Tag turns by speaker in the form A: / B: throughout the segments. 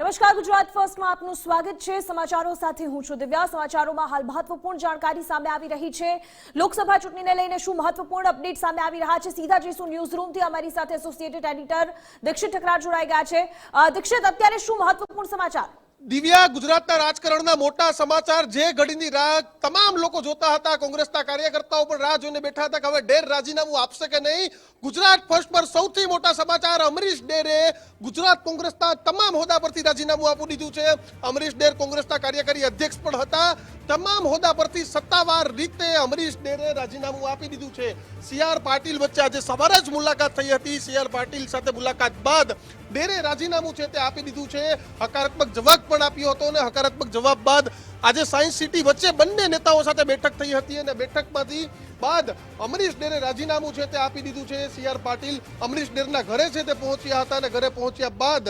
A: નમસ્કાર, ગુજરાત ફર્સ્ટમાં આપનું સ્વાગત છે. સમાચારો સાથે હું છું દિવ્યા. સમાચારોમાં હાલ મહત્વપૂર્ણ જાણકારી સામે આવી રહી છે. લોકસભા ચૂંટણીને લઈને શું મહત્વપૂર્ણ અપડેટ સામે આવી રહ્યા છે? સીધા જઈશું ન્યૂઝ રૂમથી અમારી સાથે એસોસિએટેડ એડિટર દીક્ષિત ઠકરાર જોડાઈ ગયા છે. દીક્ષિત, અત્યારે શું મહત્વપૂર્ણ સમાચાર?
B: દિવ્યા ગુજરાતના રાજકારણના મોટા સમાચાર જે ઘડીની રાહ તમામ લોકો જોતા હતા, કોંગ્રેસના કાર્યકર્તાઓ પણ રાહ જોઈને બેઠા હતા કે હવે ડેર રાજીનામું આપશે કે નહીં? ગુજરાત ફર્સ્ટ પર સૌથી મોટા સમાચાર, અમરીશ ડેરે ગુજરાત કોંગ્રેસના તમામ હોદ્દા પરથી રાજીનામું આપી દીધું છે. અમરીશ ડેર કોંગ્રેસના કાર્યકારી અધ્યક્ષ પણ હતા. તમામ હોદ્દા પરથી સત્તાવાર રીતે અમરીશ ડેરે રાજીનામું આપી દીધું છે. સી આર પાટીલ વચ્ચે આજે સવારે જ મુલાકાત થઈ હતી. સી આર પાટીલ સાથે મુલાકાત બાદ ડેરે રાજીનામું છે તે આપી દીધું છે. હકારાત્મક જવાબ પણ આપ્યો હતો અને હકારાત્મક જવાબ બાદ આજે સાયન્સ સિટી વચ્ચે બંને નેતાઓ સાથે બેઠક થઈ હતી અને બેઠકમાંથી બાદ અમરીશ ડેરે રાજીનામું છે તે આપી દીધું છે. સી આર પાટીલ અમરીશ ડેરના ઘરે છે તે પહોંચ્યા હતા અને ઘરે પહોંચ્યા બાદ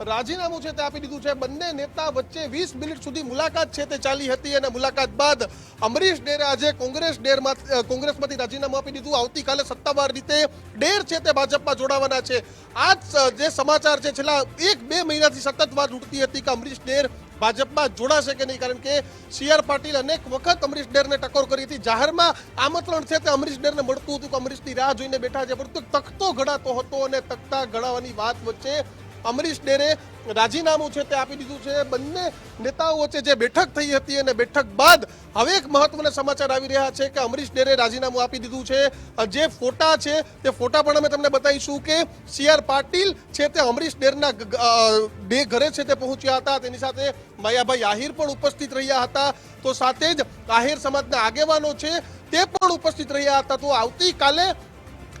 B: રાજીનામું છે તે આપી દીધું છે. બંને નેતા વચ્ચે વીસ મિનિટ સુધી મુલાકાત છે તે ચાલી હતી અને મુલાકાત બાદ અમરીશ ડેરે આજે કોંગ્રેસ ડેરમાં કોંગ્રેસમાંથી રાજીનામું આપી દીધું. આવતીકાલે સત્તાવાર રીતે ડેર છે તે ભાજપમાં જોડાવાના છે. આ જે સમાચાર છે, છેલ્લા એક બે મહિનાથી સતત વાત ઉઠતી હતી કે અમરીશ ડેર ભાજપમાં જોડાશે કે નહીં, કારણ કે સી આર પાટીલ અનેક વખત અમરીશ ડેરને ટકોર કરી હતી. જાહેરમાં આમંત્રણ છે તે અમરીશ ડેરને મળતું હતું કે અમરીશની રાહ જોઈને બેઠા છે, પરંતુ તખતો ઘડાતો હતો અને તખતા ઘડાવાની વાત વચ્ચે અમરીશ ડેરે રાજીનામું છે તે આપી દીધું છે. બંને નેતાઓ વચ્ચે જે બેઠક થઈ હતી અને બેઠક બાદ હવે એક મહત્વના સમાચાર આવી રહ્યા છે કે અમરીશ ડેરે રાજીનામું આપી દીધું છે. જે ફોટા છે તે ફોટા પણ અમે તમને બતાવીશું કે સી આર પાટીલ છે તે અમરીશ ડેરના બે ઘરે છે તે પહોંચ્યા હતા. તેની સાથે માયાભાઈ આહિર પણ ઉપસ્થિત રહ્યા હતા. તો સાથે જ આહિર સમાજના આગેવાનો છે તે પણ ઉપસ્થિત રહ્યા હતા. તો આવતીકાલે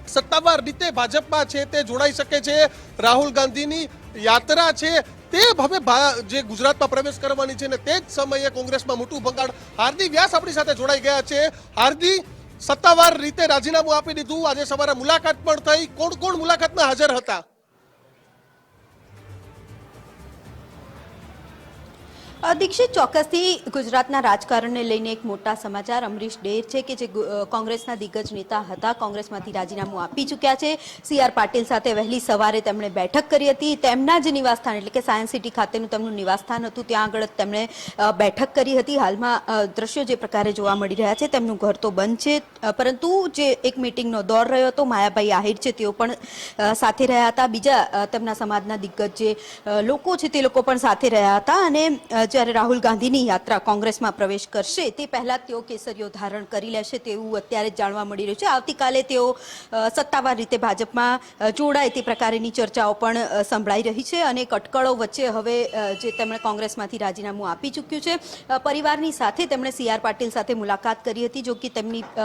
B: સત્તાવાર રીતે ભાજપમાં છે તે જોડાઈ શકે છે. રાહુલ ગાંધીની યાત્રા છે તે હવે જે ગુજરાતમાં પ્રવેશ કરવાની છે ને તે જ સમયે કોંગ્રેસમાં મોટું ભંગાણ. હાર્દિક વ્યાસ આપણી સાથે જોડાઈ ગયા છે. હાર્દિક, સત્તાવાર રીતે રાજીનામું આપી દીધું. આજે સવારે મુલાકાત પણ થઈ. કોણ કોણ મુલાકાતમાં હાજર હતા?
C: દીક્ષિત ચોક્કસથી ગુજરાતના રાજકારણને લઈને એક મોટા સમાચાર. અમરીશ ડેર છે કે જે કોંગ્રેસના દિગ્ગજ નેતા હતા, કોંગ્રેસમાંથી રાજીનામું આપી ચૂક્યા છે. સી આર પાટીલ સાથે વહેલી સવારે તેમણે બેઠક કરી હતી. તેમના જ નિવાસસ્થાન એટલે કે સાયન્સ સિટી ખાતેનું તેમનું નિવાસસ્થાન હતું. ત્યાં આગળ તેમણે બેઠક કરી હતી. હાલમાં દ્રશ્યો જે પ્રકારે જોવા મળી રહ્યા છે, તેમનું ઘર તો બંધ છે. પરંતુ જે એક મિટિંગનો દોર રહ્યો હતો, માયાભાઈ આહિર છે, તેઓ પણ સાથે રહ્યા હતા. બીજા તેમના સમાજના દિગ્ગજ જે લોકો છે, તે લોકો પણ સાથે રહ્યા હતા અને જ્યારે રાહુલ ગાંધીની યાત્રા કોંગ્રેસમાં પ્રવેશ કરશે, તે પહેલાં તેઓ કેસરીઓ ધારણ કરી લેશે તેવું અત્યારે જાણવા મળી રહ્યું છે. આવતીકાલે તેઓ સત્તાવાર રીતે ભાજપમાં જોડાય તે પ્રકારની ચર્ચાઓ પણ સંભળાઈ રહી છે અને કટકળો વચ્ચે હવે જે તેમણે કોંગ્રેસમાંથી રાજીનામું આપી ચૂક્યું છે પરિવારની સાથે તેમણે સી આર પાટીલ સાથે મુલાકાત કરી હતી, જો કે તેમની